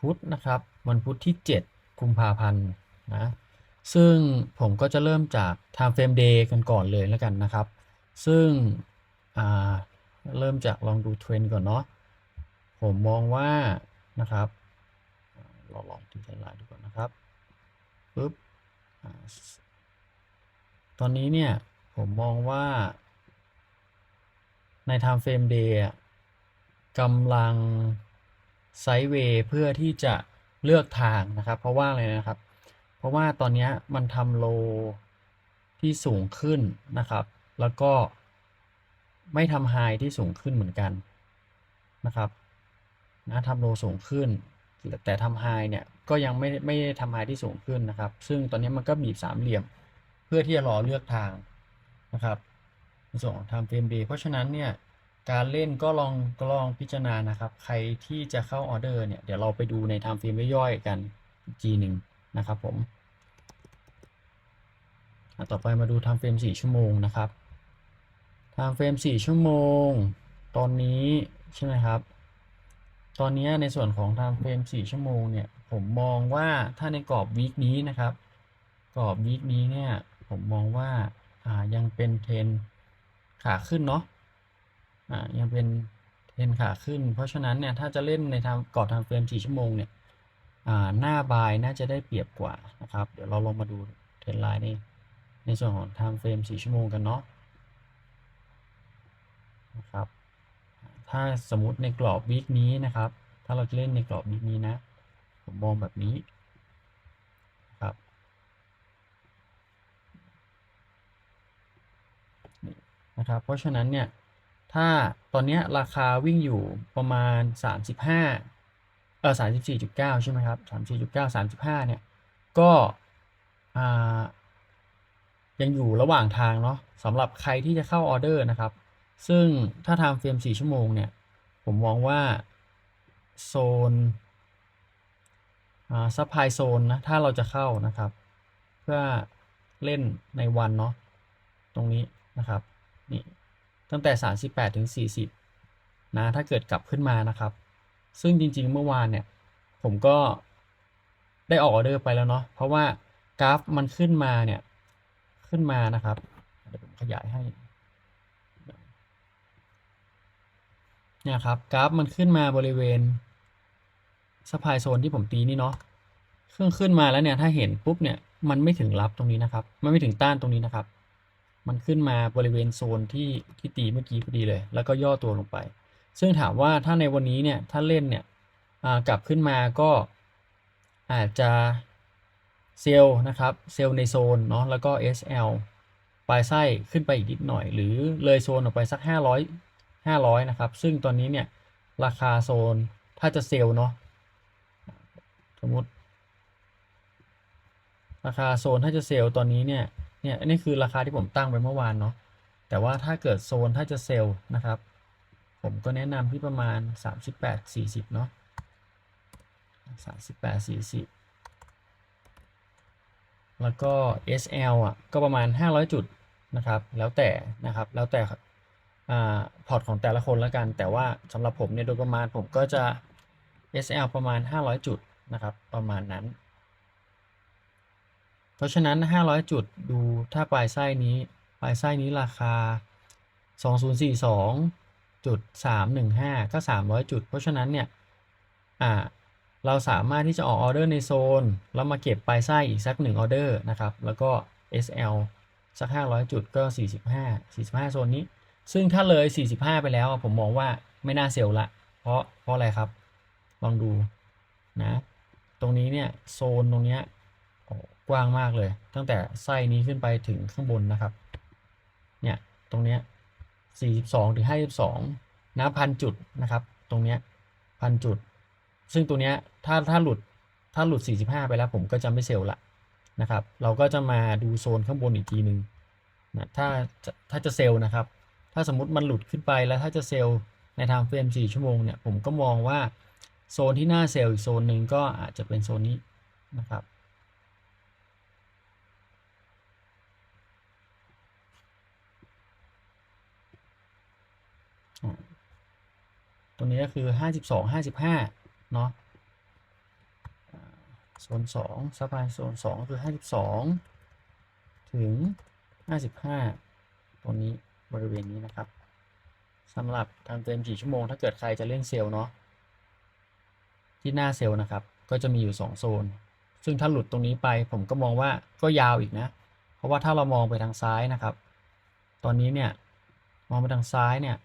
พุธนะครับ วันพุธที่ 7 กุมภาพันธ์นะ ซึ่งผมก็จะเริ่มจาก time frame day กันก่อนเลยแล้วกันนะครับ ซึ่งเริ่มจากลองดูเทรนด์ก่อนเนาะ ผมมองว่านะครับอ่าเราลองที่เทรนไลน์ดูก่อนนะครับปึ๊บตอนนี้เนี่ยผมมองว่าใน time frame day กำลัง ไซด์เวย์เพื่อที่จะเลือกทางนะครับ เพราะว่าอะไรนะครับ เพราะว่าตอนนี้มันทำโลที่สูงขึ้นนะครับ แล้วก็ไม่ทำไฮที่สูงขึ้นเหมือนกันนะครับนะทำโลสูงขึ้น แต่ทำไฮเนี่ยก็ยังไม่ไม่ทำไฮที่สูงขึ้นนะครับ ซึ่งตอนนี้มันก็บีบสามเหลี่ยม เพื่อที่จะรอเลือกทางนะครับในส่วนของ time frame day เพราะฉะนั้นเนี่ย การเล่นก็ลองก็ลองพิจารณานะครับ ใครที่จะเข้าออเดอร์เนี่ย เดี๋ยวเราไปดูใน time frame ย่อยๆกันอีหนึ่งนะครับผมต่อไปมาดู time frame 4ชั่วโมงนะครับ time frame 4ชั่วโมง ตอนนี้ใช่ไหมครับ ตอนนี้ในส่วนของ time frame 4ชั่วโมงเนี่ย ผมมองว่าถ้าในกรอบวีคนี้นะครับ กรอบวีคนี้เนี่ย ผมมองว่ายังเป็นเทรนขาขึ้นเนาะ อ่ายังเป็นเทรนขาขึ้น เพราะฉะนั้นเนี่ยถ้าจะเล่นในทางกรอบทางเฟรม4ชั่วโมงเนี่ยอ่าหน้าบายน่าจะได้เปรียบกว่านะครับเดี๋ยวเราลองมาดูเทรนไลน์ในในส่วนของ time frame 4ชั่วโมงกันเนาะนะครับถ้าสมมติในกรอบวีคนี้นะครับ ถ้าเราจะเล่นในกรอบวีคนี้นะ ผมมองแบบนี้ครับนะครับ เพราะฉะนั้นเนี่ย ถ้าตอนนี้ราคาวิ่งอยู่ประมาณ 35 เออ34.9 ใช่ไหมครับ 34.9 35 เนี่ย ก็ยังอยู่ระหว่างทางเนาะสำหรับใครที่จะเข้าออเดอร์นะครับ ซึ่งถ้าทำเฟรม 4 ชั่วโมงเนี่ย ผมมองว่าโซนอ่าซัพพลายโซนนะ ถ้าเราจะเข้านะครับ เพื่อเล่นในวันเนาะตรงนี้นะครับนี่ ตั้งแต่ 38 ถึง 40 นะ ถ้าเกิดกลับขึ้นมานะครับ ซึ่งจริงๆ เมื่อวานเนี่ย ผมก็ได้ออกออเดอร์ไปแล้วเนาะ เพราะว่ากราฟมันขึ้นมาเนี่ย ขึ้นมานะครับ เดี๋ยวผมขยายให้ เนี่ยครับ กราฟมันขึ้นมาบริเวณสปายโซนที่ผมตีนี่เนาะเครื่องขึ้นมาแล้วเนี่ย ถ้าเห็นปุ๊บเนี่ย มันไม่ถึงรับตรงนี้นะครับ มันไม่ถึงต้านตรงนี้นะครับ มันขึ้นมาบริเวณโซนที่ที่ตีเมื่อกี้พอดีเลย แล้วก็ย่อตัวลงไป ซึ่งถามว่าถ้าในวันนี้เนี่ยถ้าเล่นเนี่ยกลับขึ้นมาก็อาจจะเซลล์นะครับเซลล์ในโซนเนาะแล้วก็ SL ปลายไส้ขึ้นไปอีกนิดหน่อย หรือเลยโซนออกไปสัก 500 500 นะครับ ซึ่งตอนนี้เนี่ยราคาโซนถ้าจะเซลล์เนาะสมมติ ราคาโซนถ้าจะเซลล์ตอนนี้เนี่ย เนี่ยนี่คือราคาที่ผมตั้งไว้เมื่อวานเนาะแต่ว่าถ้าเกิดโซนถ้าจะเซลล์นะครับ ผมก็แนะนำที่ประมาณ 38 40เนาะ38 40 แล้วก็ SL อะก็ประมาณ 500 จุดนะครับ แล้วแต่นะครับแล้วแต่พอร์ตของแต่ละคนแล้วกัน แต่ว่าสำหรับผมเนี่ยโดยประมาณผมก็จะ SL ประมาณ 500 จุดนะครับ ประมาณนั้น เพราะฉะนั้น 500 จุดดูถ้าปลายไส้นี้ ปลายไส้นี้ราคา 2042.315 ก็ 300 จุด เพราะฉะนั้นเนี่ยอ่าเราสามารถที่จะออกออเดอร์ในโซน แล้วมาเก็บปลายไส้อีกสัก 1 ออเดอร์นะครับ แล้วก็ SL สัก 500 จุดก็ 45 45 โซนนี้ ซึ่งถ้าเลย 45 ไปแล้วผมมองว่าไม่น่าเซลล์ละเพราะเพราะอะไรครับ ลองดูนะ ตรงนี้เนี่ย โซนตรงเนี้ย กว้างมากเลย ตั้งแต่ไส้นี้ขึ้นไปถึงข้างบนนะครับ เนี่ย ตรงเนี้ย42ถึง52นะพันจุดนะครับ ตรงเนี้ยพันจุด ซึ่งตัวเนี้ยถ้าถ้าหลุดถ้าหลุด 45 ไปแล้วผมก็จะไม่เซลล์ละนะครับ เราก็จะมาดูโซนข้างบนอีกทีหนึ่งนะถ้าถ้าจะเซลล์นะครับ ถ้าสมมติมันหลุดขึ้นไปแล้วถ้าจะเซลล์ในทางเฟรม4ชั่วโมงเนี่ยผมก็มองว่าโซนที่น่าเซลล์อีกโซนหนึ่งก็อาจจะเป็นโซนนี้นะครับ ตัวนี้ก็คือ 52 55 เนาะโซนสองซัพพลายโซนสองคือห้าสิบสองถึงห้าสิบห้าตัวนี้บริเวณนี้นะครับสำหรับทางเต็มกี่ชั่วโมง ถ้าเกิดใครจะเล่นเซลล์เนาะที่หน้าเซลล์นะครับ ก็จะมีอยู่ 2 โซน ซึ่งถ้าหลุดตรงนี้ไปผมก็มองว่าก็ยาวอีกนะ เพราะว่าถ้าเรามองไปทางซ้ายนะครับ ตอนนี้เนี่ยมองไปทางซ้ายเนี่ย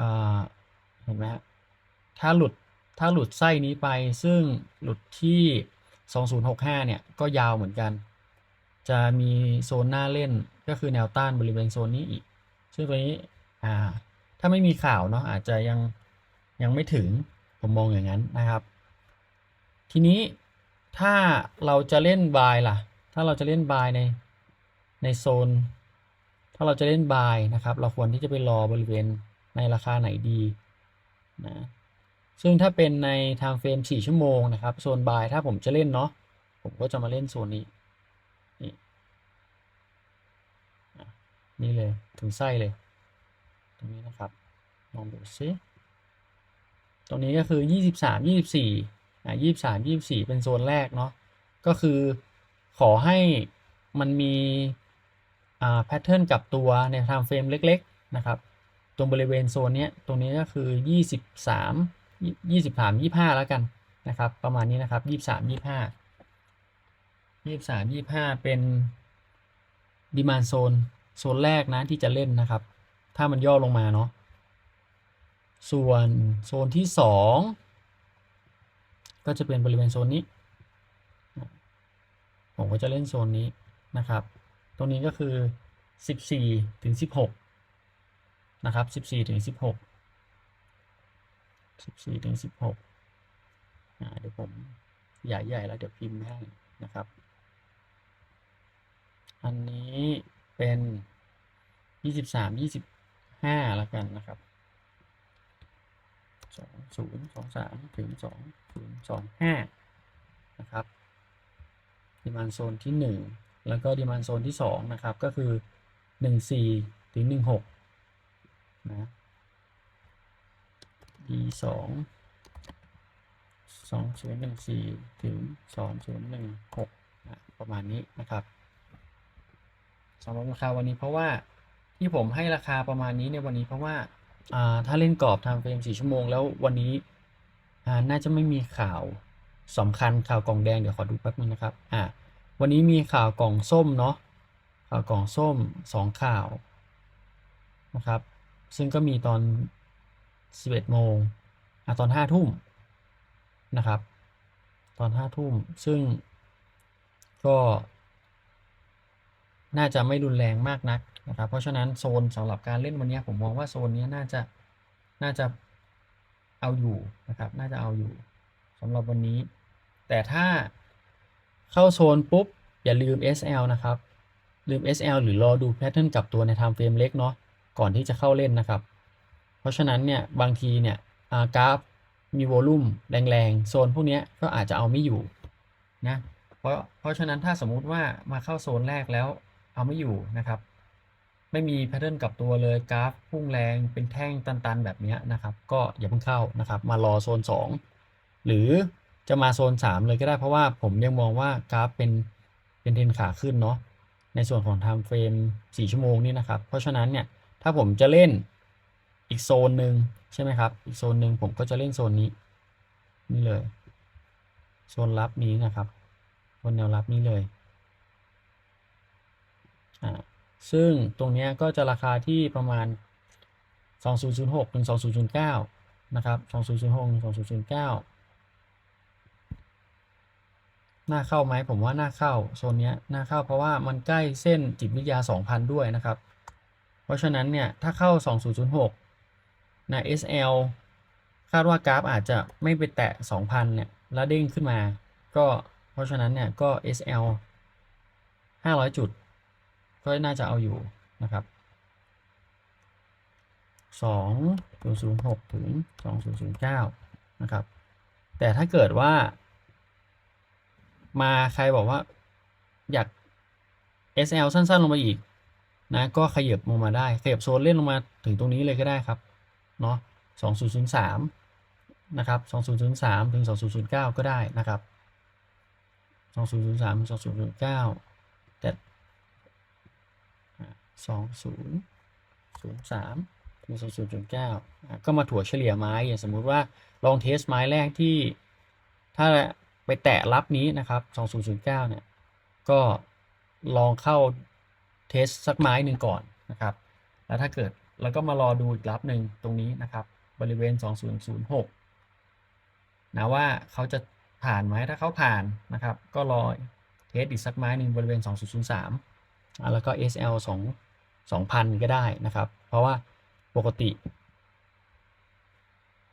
อ่าเห็นไหมฮะถ้าหลุดถ้าหลุดไส้นี้ไปซึ่งหลุดที่ 2065 เนี่ย ก็ยาวเหมือนกัน จะมีโซนหน้าเล่นก็คือแนวต้านบริเวณโซนนี้อีก ซึ่งตัวนี้อ่าถ้าไม่มีข่าวเนาะอาจจะยังยังไม่ถึงผมมองอย่างนั้นนะครับ ทีนี้ถ้าเราจะเล่นบายล่ะ ถ้าเราจะเล่นบายในในโซน ถ้าเราจะเล่นบายนะครับ เราควรที่จะไปรอบริเวณ ในราคาไหนดีนะซึ่งถ้าเป็นใน time frame 4ชั่วโมงนะครับโซนบายถ้าผมจะเล่นเนาะผมก็จะมาเล่นโซนนี้นี่นี่เลยถึงไส้เลย ตรงนี้นะครับลองดูซิตรงนี้ก็คือ 23 24อะ23 24 เป็นโซนแรกเนาะก็คือขอให้มันมีอ่าแพทเทิร์นกลับตัวใน time frame เล็ก ๆ นะครับ ตรงบริเวณโซนนี้ตรงนี้ก็คือ 23 23 25 แล้วกันนะครับ ประมาณนี้นะครับ 23 25 23 25 เป็นดีมานโซนโซนแรกนะที่จะเล่นนะครับ ถ้ามันย่อลงมาเนาะส่วนโซนที่ 2 ก็จะเป็นบริเวณโซนนี้ ผมก็จะเล่นโซนนี้นะครับ ตรงนี้ก็คือ 14 ถึง 16 นะครับ14ถึง16 14ถึง16อ่าเดี๋ยวผมใหญ่ๆแล้วเดี๋ยวพิมพ์ให้นะครับ อันนี้เป็น23 25แล้วกันนะครับ2 0 2 3ถึง2 0 2 5นะครับดีมานโซนที่1แล้วก็ดีมานโซนที่2นะครับ ก็คือ14ถึง16นะ D สองสองศูนย์หนึ่งสี่ถึงสองศูนย์หนึ่งหกประมาณนี้นะครับสำหรับราคาวันนี้เพราะว่าที่ผมให้ราคาประมาณนี้ในวันนี้เพราะว่าถ้าเล่นกรอบทางเฟรมสี่ชั่วโมงแล้ววันนี้น่าจะไม่มีข่าวสำคัญข่าวกล่องแดงเดี๋ยวขอดูแป๊บนึงนะครับอ่าวันนี้มีข่าวกล่องส้มเนาะข่าวกล่องส้มสองข่าวนะครับ ซึ่งก็มีตอน 11 โมงอตอน 5 ทุ่มนะครับ ตอน 5 ทุ่ม ซึ่งก็ น่าจะไม่รุนแรงมากนักนะครับ เพราะฉะนั้นโซนสำหรับการเล่นวันนี้ผมมองว่าโซนนี้น่าจะน่าจะเอาอยู่นะครับ น่าจะเอาอยู่สำหรับวันนี้ แต่ถ้าเข้าโซนปุ๊บ อย่าลืม SL นะครับ ลืม SL หรือรอดูแพทเทิร์นกลับตัวใน time frame เล็กเนาะ ก่อนที่จะเข้าเล่นนะครับ เพราะฉะนั้นเนี่ยบางทีเนี่ยกราฟมีโวลุ่มแรงๆ โซนพวกนี้ก็อาจจะเอาไม่อยู่นะเพราะเพราะฉะนั้นถ้าสมมุติว่ามาเข้าโซนแรกแล้วเอาไม่อยู่นะครับ ไม่มีแพทเทิร์นกลับตัวเลยกราฟพุ่งแรงเป็นแท่งตันๆ แบบนี้นะครับ ก็อย่าเพิ่งเข้านะครับ มารอโซน 2 หรือจะมาโซน 3 เลยก็ได้เพราะว่าผมยังมองว่ากราฟเป็นเป็นเทรนขาขึ้นเนาะในส่วนของ time frame 4ชั่วโมงนี่นะครับ เพราะฉะนั้นเนี่ย ถ้าผมจะเล่นอีกโซนหนึ่งใช่ไหมครับ อีกโซนหนึ่งผมก็จะเล่นโซนนี้ นี่เลย โซนรับนี้นะครับโซนแนวรับนี้เลยอ่าซึ่งตรงนี้ก็จะราคาที่ประมาณ 2006ถึง2009 นะครับ 2006ถึง2009น่าเข้าไหมผมว่าน่าเข้าโซนนี้น่าเข้าเพราะว่ามันใกล้เส้นจิตวิทยา 2,000 ด้วยนะครับ เพราะฉะนั้นเนี่ยถ้าเข้า 2006 นะ SL คาดว่ากราฟอาจจะไม่ไปแตะ 2,000 เนี่ย แล้วเด้งขึ้นมา ก็เพราะฉะนั้นเนี่ยก็ SL 500 จุด ก็น่าจะเอาอยู่นะครับ 2006 ถึง 2009 นะครับ แต่ถ้าเกิดว่า มาใครบอกว่าอยาก SL สั้นๆ ลงมาอีก นะก็ขยับลงมาได้ขยับโซนเล่นลงมาถึงตรงนี้เลยก็ได้ครับเนาะ2003นะครับ2003ถึง2009 ก็ได้นะครับ2003 2009แต่2003ถึง2009 ก็มาถั่วเฉลี่ยไม้อย่างสมมุติว่าลองเทสไม้แรกที่ถ้าไปแตะรับนี้นะครับ 2009 เนี่ย ก็ลองเข้า เทสสักไม้หนึ่งก่อนนะครับ แล้วถ้าเกิดแล้วก็มารอดูอีกรับหนึ่งตรงนี้นะครับ บริเวณ 2006นะว่าเขาจะผ่านไหมถ้าเขาผ่านนะครับ ก็รอเทสอีกสักไม้หนึ่งบริเวณ 2003 แล้วก็ SL 2 2,000 ก็ได้นะครับ เพราะว่าปกติ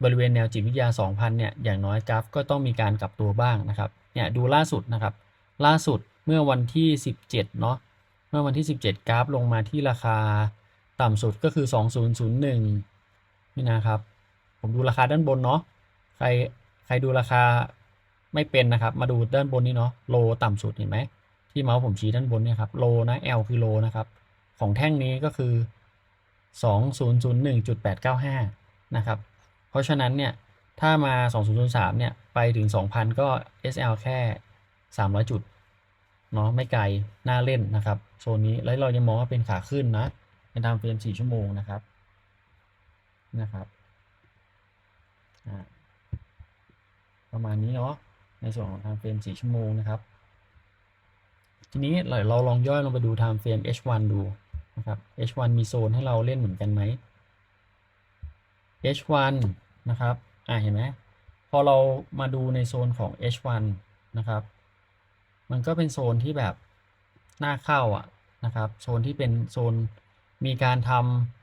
บริเวณแนวจิตวิทยา 2,000 เนี่ย อย่างน้อยกราฟก็ต้องมีการกลับตัวบ้างนะครับ เนี่ยดูล่าสุดนะครับ ล่าสุดเมื่อวันที่ 17 เนาะ มื่อวันที่ 17 กราฟลงมาที่ราคาต่ำสุดก็คือ 2001 นี่นะครับ ผมดูราคาด้านบนเนาะใครใครดูราคาไม่เป็นนะครับ มาดูด้านบนนี่เนาะโลต่ำสุดเห็นไหมที่เมาส์ผมชี้ด้านบนเนี่ยครับโลนะ L คือโลนะครับ ของแท่งนี้ก็คือ 2001.895 นะครับ เพราะฉะนั้นเนี่ยถ้ามา 2003 เนี่ย ไปถึง 2,000 ก็ SL แค่ 300 จุด เนาะไม่ไกลน่าเล่นนะครับโซนนี้แล้วเรายังมองว่าเป็นขาขึ้นนะเป็นตามเฟรม4ชั่วโมงนะครับนะครับประมาณนี้เนาะในส่วนของ time frame 4ชั่วโมงนะครับ ทีนี้เราลองย่อยลงไปดู time frame H1 ดูนะครับ H1 มีโซนให้เราเล่นเหมือนกันไหม H1 นะครับ อ่าเห็นไหม พอเรามาดูในโซนของ H1 นะครับ มันก็เป็นโซนที่แบบน่าเข้าอะนะครับ โซนที่เป็นโซนมีการท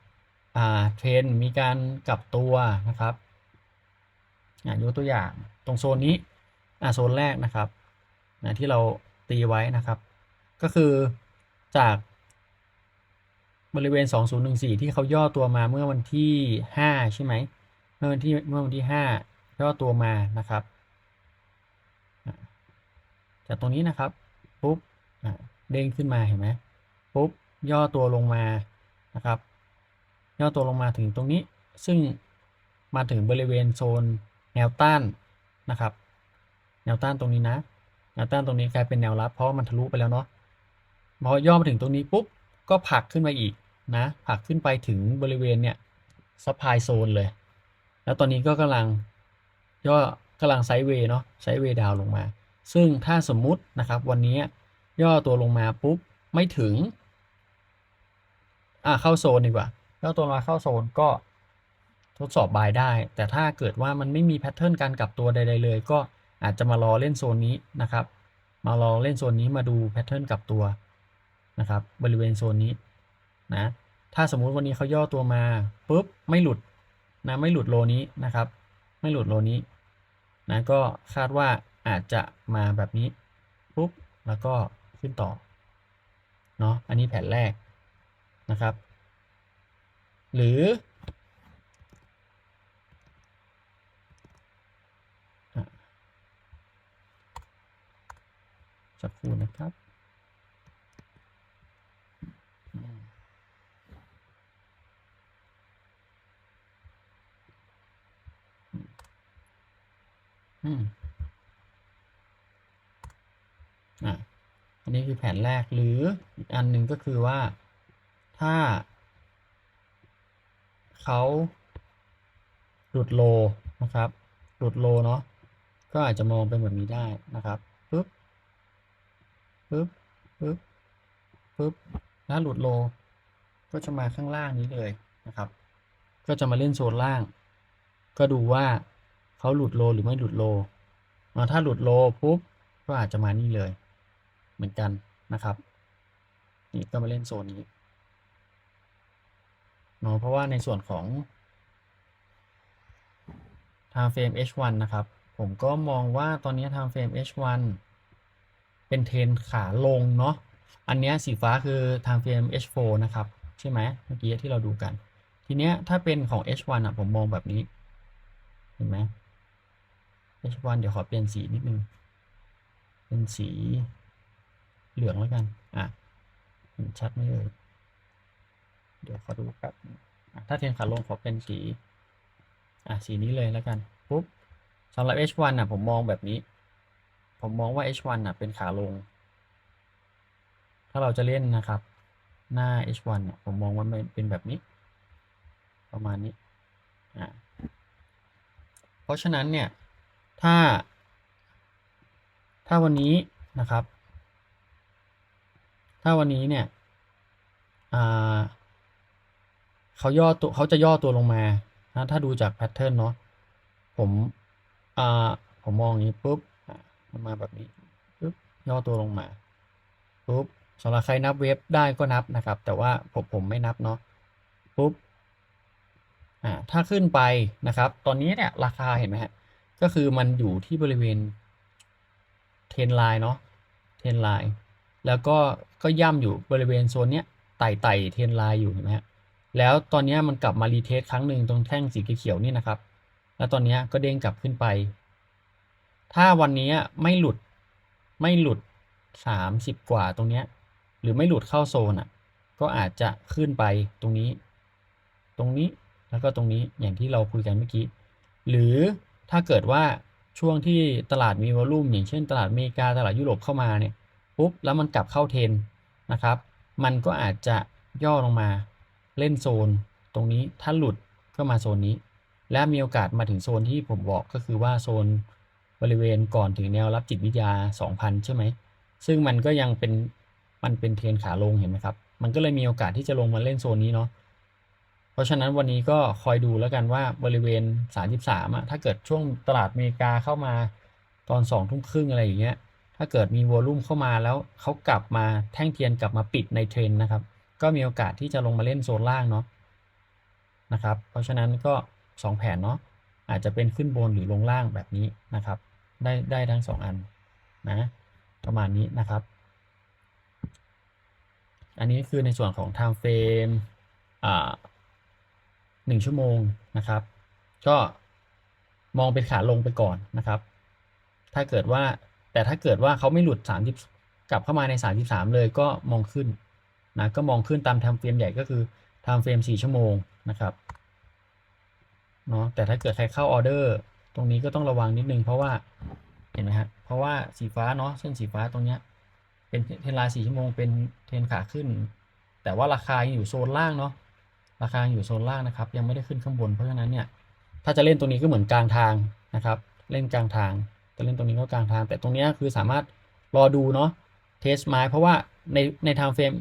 ำอ่าเทรนมีการกลับตัวนะครับอ่ายกตัวอย่างตรงโซนนี้อ่าโซนแรกนะครับนะที่เราตีไว้นะครับ ก็คือจากบริเวณ 2014 ที่เขาย่อตัวมาเมื่อวันที่ 5 ใช่ไหมเมื่อวันที่เมื่อวันที่ 5 ย่อตัวมานะครับ จากตรงนี้นะครับปุ๊บเด้งขึ้นมาเห็นไหมปุ๊บย่อตัวลงมานะครับ ย่อตัวลงมาถึงตรงนี้ ซึ่งมาถึงบริเวณโซนแนวต้านนะครับ แนวต้านตรงนี้นะ แนวต้านตรงนี้กลายเป็นแนวรับ เพราะมันทะลุไปแล้วเนาะพอย่อมาถึงตรงนี้ปุ๊บก็ผลักขึ้นมาอีกนะผลักขึ้นไปถึงบริเวณเนี่ยซัพพลายโซนเลย แล้วตอนนี้ก็กำลังย่อกำลังไซด์เวย์เนาะไซด์เวย์ดาวลงมา ซึ่งถ้าสมมุตินะครับวันนี้ย่อตัวลงมาปุ๊บไม่ถึงอ่าเข้าโซนดีกว่าย่อตัวมาเข้าโซนก็ทดสอบบายได้ แต่ถ้าเกิดว่ามันไม่มีแพทเทิร์นการกลับตัวใด ๆ เลย ก็อาจจะมารอเล่นโซนนี้นะครับ มารอเล่นโซนนี้มาดูแพทเทิร์นกลับตัวนะครับบริเวณโซนนี้นะถ้าสมมุติวันนี้เขาย่อตัวมาปุ๊บไม่หลุดนะไม่หลุดโลนี้นะครับ ไม่หลุดโลนี้นะก็คาดว่า อาจจะมาแบบนี้ปุ๊บแล้วก็ขึ้นต่อเนาะอันนี้แผนแรกนะครับ หรือสักครู่นะครับ อืมอืมอะอั นนี้คือแผนแรกหรืออีกอันหนึ่งก็คือว่าถ้าเขาหลุดโลนะครับหลุดโลเนาะก็อาจจะมองเป็นแบบนี้ได้นะครับปึ๊บปึ๊บปึ๊บปึ๊บถ้าหลุดโลก็จะมาข้างล่างนี้เลยนะครับ ก็จะมาเล่นโซนล่าง ก็ดูว่าเขาหลุดโลหรือไม่หลุดโลอ่าถ้าหลุดโลปุ๊บก็อาจจะมานี่เลย เหมือนกันนะครับ นี่ก็มาเล่นโซนนี้เนาะเพราะว่าในส่วนของ time frame H1 นะครับ ผมก็มองว่าตอนนี้ time frame H1 เป็นเทนขาลงเนาะอันเนี้ยสีฟ้าคือ time frame H4 นะครับ ใช่ไหมเมื่อกี้ที่เราดูกัน ทีเนี้ยถ้าเป็นของ H1 อะผมมองแบบนี้ เห็นไหม H1 เดี๋ยวขอเปลี่ยนสีนิดนึง เป็นสี เหลืองแล้วกัน อะเห็นชัดไหมเอ่ยเดี๋ยวขอดูครับ ถ้าเทรนขาลงขอเป็นสี อะสีนี้เลยแล้วกัน ปุ๊บสำหรับ H1 อะ ผมมองแบบนี้ ผมมองว่า H1 อะ เป็นขาลง ถ้าเราจะเล่นนะครับ หน้า H1 เนี่ย ผมมองว่ามันเป็นแบบนี้ ประมาณนี้ อ่าเพราะฉะนั้นเนี่ย ถ้า ถ้าวันนี้นะครับ ถ้าวันนี้เนี่ยเขาย่อตัวเขาจะย่อตัวลงมานะถ้าดูจากแพทเทิร์นเนาะผมผมมองอย่างนี้ปุ๊บมันมาแบบนี้ปุ๊บย่อตัวลงมาปุ๊บสำหรับใครนับเวฟได้ก็นับนะครับ แต่ว่าผมผมไม่นับเนาะปุ๊บอ่าถ้าขึ้นไปนะครับ ตอนนี้เนี่ยราคาเห็นไหมฮะก็คือมันอยู่ที่บริเวณเทนไลน์เนาะเทนไลน์ แล้วก็ก็ย่ำอยู่บริเวณโซนเนี้ยไต่ไต่เทนไลน์อยู่เห็นไหมฮะแล้วตอนนี้มันกลับมารีเทสครั้งหนึ่งตรงแท่งสีเขียวนี่นะครับ แล้วตอนนี้ก็เด้งกลับขึ้นไป ถ้าวันนี้ไม่หลุดไม่หลุด 30 กว่าตรงเนี้ยหรือไม่หลุดเข้าโซนอะก็อาจจะขึ้นไปตรงนี้ ตรงนี้แล้วก็ตรงนี้อย่างที่เราคุยกันเมื่อกี้ หรือถ้าเกิดว่าช่วงที่ตลาดมีวอลุ่มอย่างเช่น ตลาดอเมริกาตลาดยุโรปเข้ามาเนี่ย ปุ๊บแล้วมันกลับเข้าเทรนนะครับ มันก็อาจจะย่อลงมาเล่นโซน ตรงนี้ถ้าหลุดก็มาโซนนี้ และมีโอกาสมาถึงโซนที่ผมบอกก็คือว่าโซนบริเวณก่อนถึงแนวรับจิตวิทยา 2,000 ใช่ไหม ซึ่งมันก็ยังเป็นมันเป็นเทรนขาลงเห็นไหมครับ มันก็เลยมีโอกาสที่จะลงมาเล่นโซนนี้เนาะ เพราะฉะนั้นวันนี้ก็คอยดูแล้วกันว่าบริเวณ 33อะถ้าเกิดช่วงตลาดอเมริกาเข้ามาตอน2ทุ่มครึ่งอะไรอย่างเงี้ย ถ้าเกิดมีวอลุ่มเข้ามาแล้วเขากลับมาแท่งเทียนกลับมาปิดในเทรนนะครับ ก็มีโอกาสที่จะลงมาเล่นโซนล่างเนาะนะครับ เพราะฉะนั้นก็ 2 แผนเนาะอาจจะเป็นขึ้นบนหรือลงล่างแบบนี้นะครับ ได้ได้ทั้ง 2 อันนะประมาณนี้นะครับ อันนี้คือในส่วนของ time frame อ่าหนึ่งชั่วโมงนะครับ ก็มองเป็นขาลงไปก่อนนะครับ ถ้าเกิดว่า แต่ถ้าเกิดว่าเขาไม่หลุด 30 กลับเข้ามาใน 33 เลยก็มองขึ้นนะก็มองขึ้นตามไทม์เฟรมใหญ่ก็คือไทม์เฟรม 4 ชั่วโมงนะครับเนาะแต่ถ้าเกิดใครเข้าออเดอร์ ตรงนี้ก็ต้องระวังนิดนึงเพราะว่าเห็นไหมฮะเพราะว่าสีฟ้าเนาะเส้นสีฟ้าตรงเนี้ยเป็นเทรนไลน์4ชั่วโมงเป็นเทรนขาขึ้น แต่ว่าราคายังอยู่โซนล่างเนาะราคาอยู่โซนล่างนะครับ ยังไม่ได้ขึ้นข้างบนเพราะฉะนั้นเนี่ยถ้าจะเล่นตรงนี้ก็เหมือนกลางทางนะครับ เล่นกลางทาง จะเล่นตรงนี้ก็กลางทาง แต่ตรงนี้คือสามารถรอดูเนาะเทสไม้เพราะว่าในในทม์เฟรม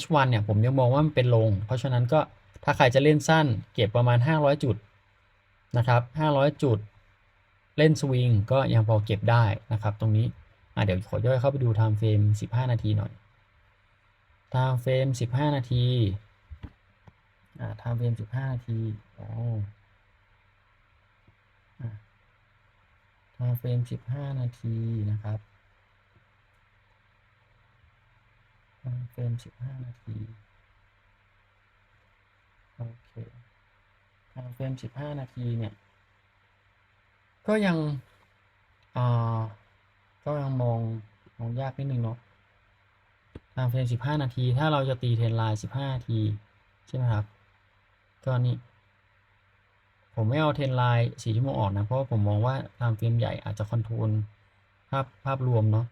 H1 เนี่ยผมยังมองว่ามันเป็นลง เพราะฉะนั้นก็ถ้าใครจะเล่นสั้นเก็บประมาณ 500 จุดนะครับ 500 จุด เล่นสวิงก็ยังพอเก็บได้นะครับ ตรงนี้อะเดี๋ยวขอย่อยเข้าไปดู time frame 15 นาทีหน่อย time frame 15 นาทีอ่า time frame 15 นาทีอ๋ออะ time frame 15 นาทีนะครับ time frame 15 นาที โอเค time frame 15 นาทีเนี่ย ก็ยังอ่าก็ยังมองมองยากนิดนึงเนาะ time frame 15 นาที ถ้าเราจะตีเทรนไลน์ 15 นาที ใช่ไหมครับ ก็นี่ ผมไม่เอาเทนไลน์4ชั่วโมงออกนะ เพราะผมมองว่า time frame ใหญ่อาจจะคอนโทรลภาพภาพรวมเนาะ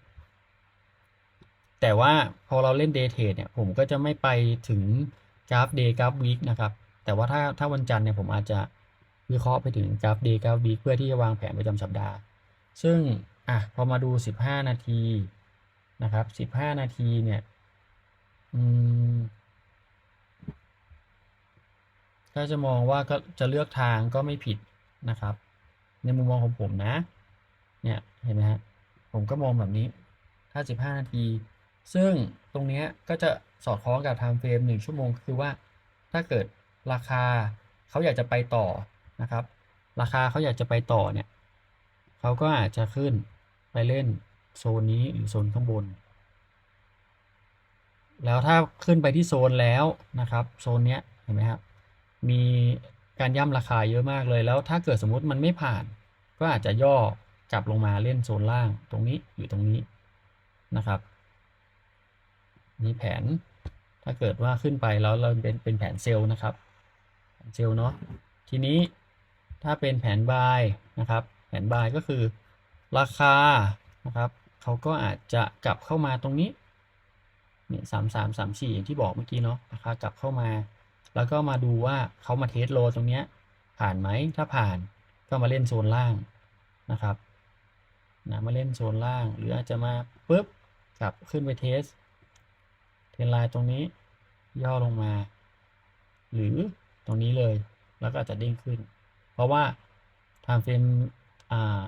แต่ว่าพอเราเล่น day trade เนี่ยผมก็จะไม่ไปถึงกราฟ day กราฟ week นะครับแต่ว่าถ้าถ้าวันจันทร์เนี่ยผมอาจจะวิเคราะห์ไปถึงกราฟ day กราฟ week เพื่อที่จะวางแผนประจำสัปดาห์ ซึ่งอะพอมาดู 15 นาทีนะครับ 15 นาทีเนี่ยอืม ถ้าจะมองว่าก็จะเลือกทางก็ไม่ผิดนะครับ ในมุมมองของผมนะ เนี่ยเห็นไหมฮะผมก็มองแบบนี้ถ้า15นาที ซึ่งตรงนี้ก็จะสอดคล้องกับ time frame 1ชั่วโมง คือว่า ถ้าเกิดราคาเขาอยากจะไปต่อนะครับ ราคาเขาอยากจะไปต่อเนี่ยเขาก็อาจจะขึ้นไปเล่นโซนนี้หรือโซนข้างบน แล้วถ้าขึ้นไปที่โซนแล้วนะครับ โซนเนี้ยเห็นไหมครับ มีการย่ำราคาเยอะมากเลย แล้วถ้าเกิดสมมติมันไม่ผ่าน ก็อาจจะย่อกลับลงมาเล่นโซนล่างตรงนี้อยู่ตรงนี้นะครับนี่แผนถ้าเกิดว่าขึ้นไปแล้วเราเป็นเป็นแผนเซลล์นะครับแผนเซลล์เนาะทีนี้ถ้าเป็นแผนบายนะครับ แผนบายก็คือราคานะครับเขาก็อาจจะกลับเข้ามาตรงนี้เนี่ยสามสามสามสี่อย่างที่บอกเมื่อกี้เนาะราคากลับเข้ามา แล้วก็มาดูว่าเขามาเทสโลตรงเนี้ยผ่านไหมถ้าผ่านก็มาเล่นโซนล่างนะครับนะมาเล่นโซนล่าง หรืออาจจะมาปุ๊บกลับขึ้นไปเทสเทนไลน์ตรงนี้ย่อลงมา หรือตรงนี้เลยแล้วก็อาจจะเด้งขึ้น เพราะว่าทางเฟรมอ่า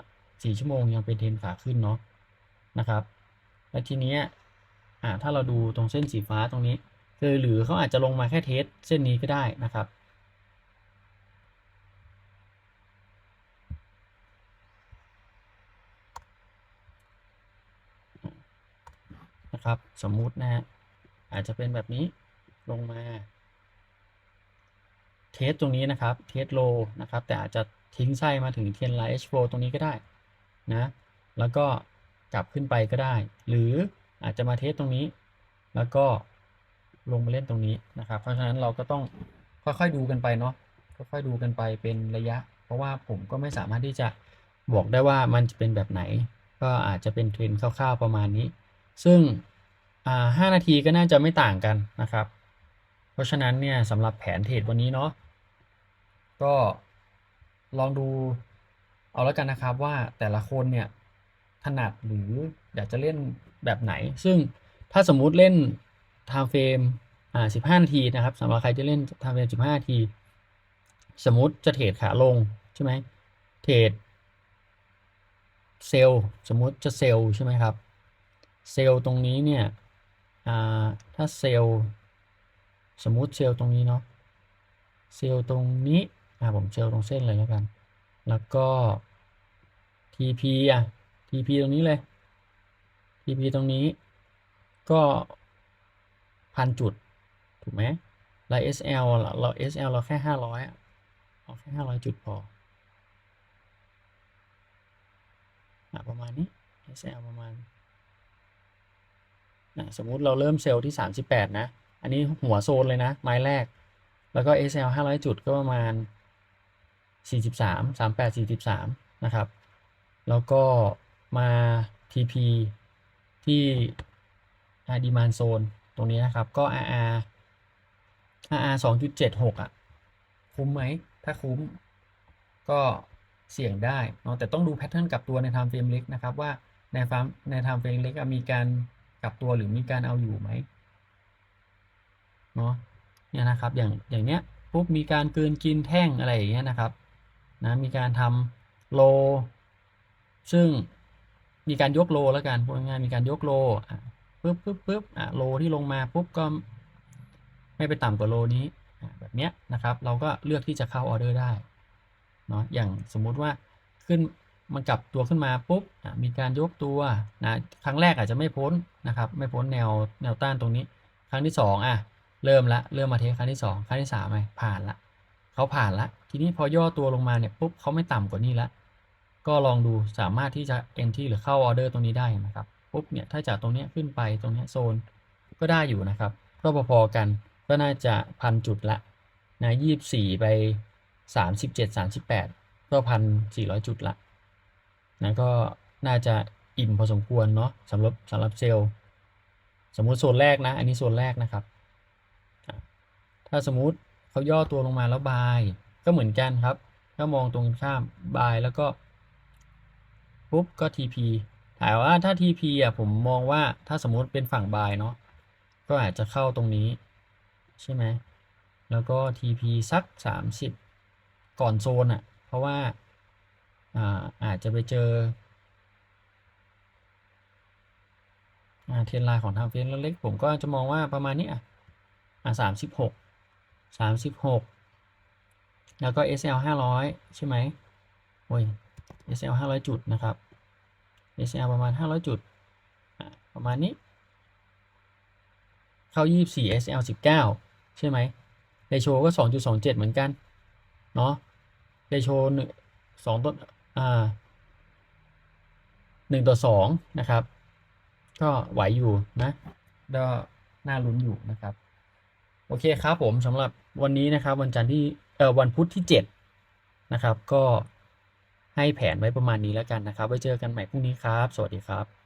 สี่ชั่วโมงยังเป็นเทนขาขึ้นเนาะนะครับ แล้วทีเนี้ยอ่าถ้าเราดูตรงเส้นสีฟ้าตรงนี้ คือหรือเขาอาจจะลงมาแค่เทสเส้นนี้ก็ได้นะครับนะครับ สมมุตินะฮะอาจจะเป็นแบบนี้ลงมาเทสตรงนี้นะครับเทสโลนะครับ แต่อาจจะทิ้งไส้มาถึงเทียนไลท์ H flow ตรงนี้ก็ได้นะแล้วก็กลับขึ้นไปก็ได้ หรืออาจจะมาเทสตรงนี้ แล้วก็ ลงมาเล่นตรงนี้นะครับ เพราะฉะนั้นเราก็ต้องค่อยๆดูกันไปเนาะค่อยๆดูกันไปเป็นระยะ เพราะว่าผมก็ไม่สามารถที่จะบอกได้ว่ามันจะเป็นแบบไหน ก็อาจจะเป็นเทรนด์คร่าวๆประมาณนี้ ซึ่งอ่า5นาทีก็น่าจะไม่ต่างกันนะครับ เพราะฉะนั้นเนี่ยสำหรับแผนเทรดวันนี้เนาะก็ลองดูเอาแล้วกันนะครับว่าแต่ละคนเนี่ยถนัดหรืออยากจะเล่นแบบไหน ซึ่งถ้าสมมุติเล่น time frame อ่า15นาทีนะครับสำหรับใครจะเล่น time frame 15นาที สมมติจะเทรดขาลงใช่ไหมเทรดเซลล์สมมุติจะเซลล์ใช่ไหมครับ เซลล์ตรงนี้เนี่ยอ่าถ้าเซลล์สมมุติเซลล์ตรงนี้เนาะเซลล์ตรงนี้อ่าผมเซลล์ตรงเส้นเลยแล้วกัน แล้วก็ TP อะ TP ตรงนี้เลย TP ตรงนี้ ก็ พันจุด ถูกไหมแล้ว SL เราเรา SL เราแค่ห้าร้อยเอาแค่ห้าร้อยจุดพออประมาณนี้ SL ประมาณนะสมมุติเราเริ่มเซลล์ที่ 38 นะ อันนี้หัวโซนเลยนะ ไม้แรก แล้วก็ SL 500 จุดก็ประมาณ 43 38 43 นะครับ แล้วก็มา TP ที่ demand zone ตรงนี้นะครับก็ RR RR 2.76อะคุ้มไหม ถ้าคุ้มก็เสี่ยงได้เนาะแต่ต้องดูแพทเทิร์นกลับตัวใน time frame เล็กนะครับว่าในฟาร์มใน time frame เล็กมีการกลับตัวหรือมีการเอาอยู่ไหมเนาะเนี่ยนะครับอย่างอย่างเนี้ยปุ๊บมีการเกลืนกินแท่งอะไรอย่างเงี้ยนะครับนะมีการทำโล ซึ่งมีการยกโลแล้วกันพูดง่ายมีการยกโล ปุ๊บปุ๊บปุ๊บอะโลที่ลงมาปุ๊บก็ไม่ไปต่ำกว่าโลนี้แบบเนี้ยนะครับ เราก็เลือกที่จะเข้าออเดอร์ได้เนาะอย่างสมมุติว่าขึ้นมันกลับตัวขึ้นมาปุ๊บมีการยกตัวนะครั้งแรกอาจจะไม่พ้นนะครับ ไม่พ้นแนวแนวต้านตรงนี้ ครั้งที่สองอะเริ่มละเริ่มมาเทสครั้งที่สองครั้งที่สามไปผ่านละเขาผ่านละ ทีนี้พอย่อตัวลงมาเนี่ยปุ๊บเขาไม่ต่ำกว่านี้ละก็ลองดูสามารถที่จะ entry หรือเข้าออเดอร์ตรงนี้ได้นะครับ ปุ๊บเนี่ยถ้าจากตรงนี้ขึ้นไปตรงนี้โซนก็ได้อยู่นะครับก็พอๆกันก็น่าจะพันจุดละนะยี่สิบสี่ไปสามสิบเจ็ดสามสิบแปดก็พันสี่ร้อยจุดละนะก็น่าจะอิ่มพอสมควรเนาะสำหรับสำหรับเซลล์ สมมุติโซนแรกนะ อันนี้โซนแรกนะครับ ถ้าสมมุติเขาย่อตัวลงมาแล้วบาย ก็เหมือนกันครับ ถ้ามองตรงข้ามบายแล้วก็ปุ๊บก็ TP ถามว่าถ้า TP อะผมมองว่าถ้าสมมุติเป็นฝั่งบายเนาะก็อาจจะเข้าตรงนี้ ใช่ไหม แล้วก็ TP สัก 30 ก่อนโซนอะ เพราะว่าอาอาจจะไปเจอเทรนไลน์ของทางเฟซเล็กผมก็จะมองว่าประมาณนี้อะสามสิบหกสามสิบหกแล้วก็ SL ห้าร้อยใช่ไหมโอ้ย SL ห้าร้อยจุดนะครับ SL ประมาณห้าร้อยจุด ประมาณนี้ เข้ายี่สิบสี่ SL สิบเก้าใช่ไหมเรโชก็สองจุดสองเจ็ดเหมือนกัน เนาะเรโชหนึ่งสองต้นอ่าหนึ่งต่อสองนะครับ ก็ไหวอยู่นะก็น่าลุ้นอยู่นะครับ โอเคครับผมสำหรับวันนี้นะครับ วันจันทร์ที่เอ่อวันพุธที่ 7 นะครับ ก็ ให้แผนไว้ประมาณนี้แล้วกันนะครับ ไว้เจอกันใหม่พรุ่งนี้ครับ สวัสดีครับ